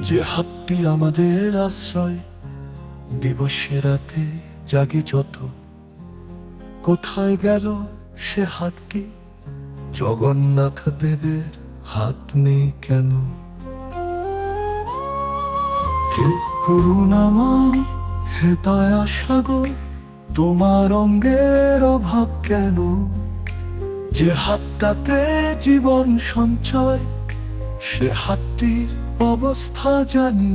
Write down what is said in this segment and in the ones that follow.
যে হাতটি আমাদের আশ্রয়, দিবসে রাতে জাগি যত। কোথায় গেল সে হাতটি? জগন্নাথ দেবের হাত নেই কেন? হে করুণাময় সাগর, তোমার অঙ্গের অভাব কেন? যে হাতটাতে জীবন সঞ্চয় সে হাতটির অবস্থা জানি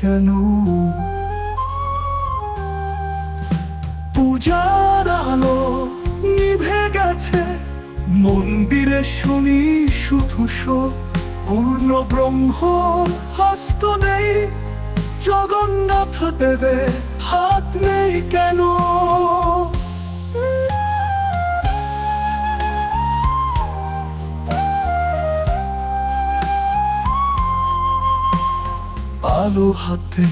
কেন? পূজার আলো নিভে গেছে, মন্দিরে শুনি শুধু পূর্ণ ব্রহ্ম হস্ত নেই। জগন্নাথ দেবে হাত নেই কেন? আলো হাতে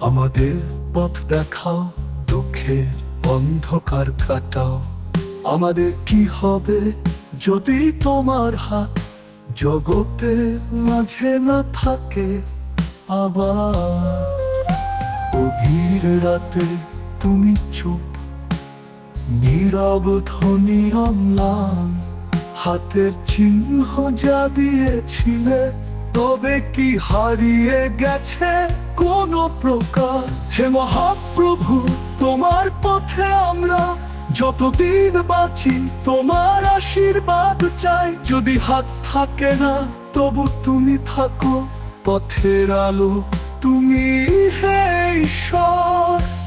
আমাদের পথ দেখাও, দুঃখের অন্ধকার কাটাও। আমাদের কি হবে যদি তোমার হাত জগতের মাঝে না থাকে আবার? রাতে তুমি চুপ, নীরব ধ্বনি অম্লান, হাতের চিহ্ন যা দিয়েছিলে তবে কি হারিয়ে গেছে কোন প্রকার? হে মহাপ্রভু, তোমার পথে আমরা যতদিন বাঁচি, তোমার আশীর্বাদ চাই। যদি হাত থাকে না, তবু তুমি থাকো পথের আলো, তুমি হে ঈশ্বর।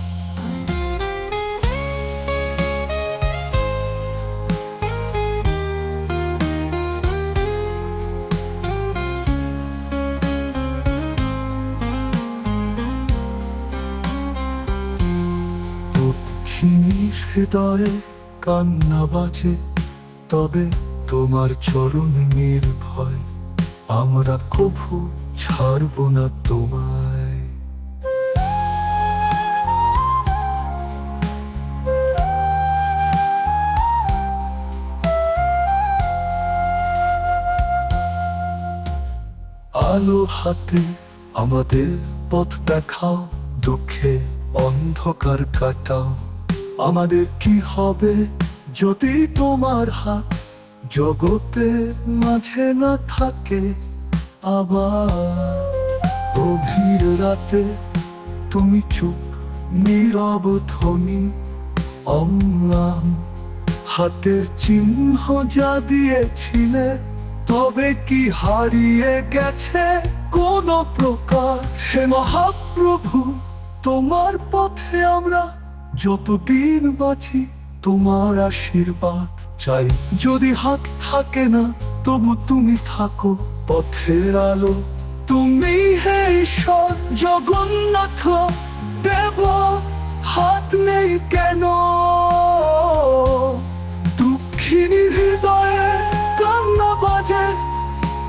দক্ষিণীর হৃদয়ে কান্না বাজে, তবে তোমার চরণ নির্ভয়। আমরা কভু ছাড়ব না তোমায়। আলো হাতে আমাদের পথ দেখাও, দুঃখে অন্ধকার কাটাও। আমাদের কি হবে যদি তোমার হাত জগতে মাঝে না থাকে? আবার গভীর রাতে তুমি চুপ, নীরব ধ্বনি অম্লান। হাতের চিহ্ন যা দিয়েছিলে, তবে কি হারিয়ে গেছে কোন প্রকার? হে মহাপ্রভু, তোমার পথে আমরা যতদিন বাঁচি তোমার আশীর্বাদ চাই। যদি হাত থাকে না, তবু তুমি থাকো পথের আলো। তুমি হে ঈশ্বর, জগন্নাথ, দেব, হাত নেই কেন? দুঃখিনী হৃদয়ে কান্না বাজে,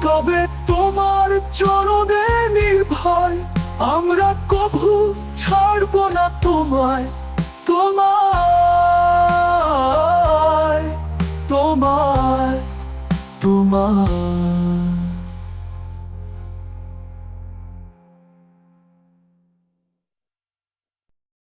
তবে তোমার চরণে নির্ভয়। আমরা কভু ছাড়ব না তোমায়। তোমায় তোমায় তোমায়।